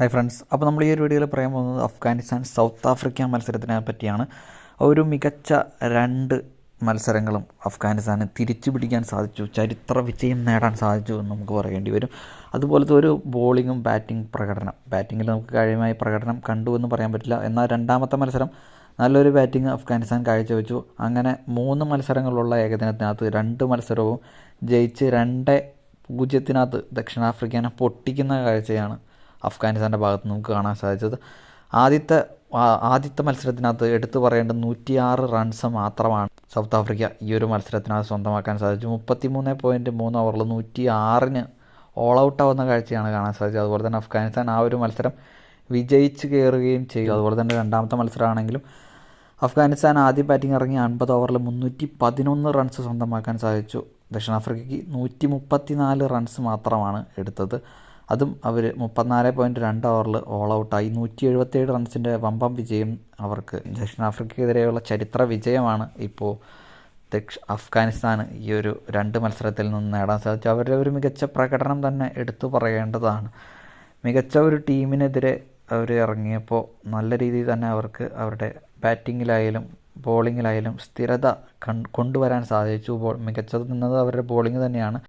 Hi friends അപ്പോൾ നമ്മൾ ഈ ഒരു വീഡിയോയിൽ പറയാൻ പോകുന്നത് അഫ്ഗാനിസ്ഥാൻ സൗത്ത് ആഫ്രിക്ക മത്സരത്തിനെ പറ്റിയാണ്. ഒരു മികച്ച രണ്ട് മത്സരങ്ങളും അഫ്ഗാനിസ്ഥാന് തിരിച്ചു പിടിക്കാൻ സാധിച്ചു. ചരിത്ര വിജയം നേടാൻ സാധിച്ചു എന്ന് നമുക്ക് പറയേണ്ടി വരും. അതുപോലത്തെ ഒരു ബോളിങ്ങും ബാറ്റിംഗ് പ്രകടനം. ബാറ്റിങ്ങിൽ നമുക്ക് കാര്യമായ പ്രകടനം കണ്ടു എന്ന് പറയാൻ പറ്റില്ല. എന്നാൽ രണ്ടാമത്തെ മത്സരം നല്ലൊരു ബാറ്റിംഗ് അഫ്ഗാനിസ്ഥാൻ കാഴ്ചവെച്ചു. അങ്ങനെ മൂന്ന് മത്സരങ്ങളുള്ള ഏകദിനത്തിനകത്ത് രണ്ട് മത്സരവും ജയിച്ച് രണ്ട് പൂജ്യത്തിനകത്ത് ദക്ഷിണാഫ്രിക്കനെ പൊട്ടിക്കുന്ന കാഴ്ചയാണ് അഫ്ഗാനിസ്ഥാന്റെ ഭാഗത്ത് നമുക്ക് കാണാൻ സാധിച്ചത്. ആദ്യത്തെ ആദ്യത്തെ മത്സരത്തിനകത്ത് എടുത്തു പറയേണ്ട നൂറ്റിയാറ് റൺസ് മാത്രമാണ് സൗത്ത് ആഫ്രിക്ക ഈ ഒരു മത്സരത്തിനകത്ത് സ്വന്തമാക്കാൻ സാധിച്ചു മുപ്പത്തി മൂന്ന് പോയിന്റ് മൂന്ന് ഓവറിൽ നൂറ്റി ആറിന് ഓൾ ഔട്ട് ആവുന്ന കാഴ്ചയാണ് കാണാൻ സാധിച്ചത്. അതുപോലെ തന്നെ അഫ്ഗാനിസ്ഥാൻ ആ ഒരു മത്സരം വിജയിച്ച് കയറുകയും ചെയ്തു. അതുപോലെ തന്നെ രണ്ടാമത്തെ മത്സരമാണെങ്കിലും അഫ്ഗാനിസ്ഥാൻ ആദ്യ ബാറ്റിംഗ് ഇറങ്ങി അൻപത് ഓവറിൽ മുന്നൂറ്റി പതിനൊന്ന് റൺസ് സ്വന്തമാക്കാൻ സാധിച്ചു. ദക്ഷിണാഫ്രിക്കയ്ക്ക് നൂറ്റി മുപ്പത്തി നാല് റൺസ് മാത്രമാണ് എടുത്തത്. അതും അവർ മുപ്പത്തിനാല് പോയിന്റ് രണ്ട് ഓവറിൽ ഓൾ ഔട്ടായി നൂറ്റി എഴുപത്തേഴ് റൺസിന്റെ വമ്പം വിജയം അവർക്ക് ദക്ഷിണാഫ്രിക്കയ്ക്കെതിരെയുള്ള ചരിത്ര വിജയമാണ് ഇപ്പോൾ ദക്ഷ അഫ്ഗാനിസ്ഥാൻ ഈ ഒരു രണ്ട് മത്സരത്തിൽ നിന്ന് നേടാൻ സാധിച്ചു അവരുടെ ഒരു മികച്ച പ്രകടനം തന്നെ എടുത്തു പറയേണ്ടതാണ്. മികച്ച ഒരു ടീമിനെതിരെ അവർ ഇറങ്ങിയപ്പോൾ നല്ല രീതിയിൽ തന്നെ അവർക്ക് അവരുടെ ബാറ്റിങ്ങിലായാലും ബോളിങ്ങിലായാലും സ്ഥിരത കൊണ്ടുവരാൻ സാധിച്ചു. മികച്ചത് നിന്നത് അവരുടെ ബോളിംഗ് തന്നെയാണ്.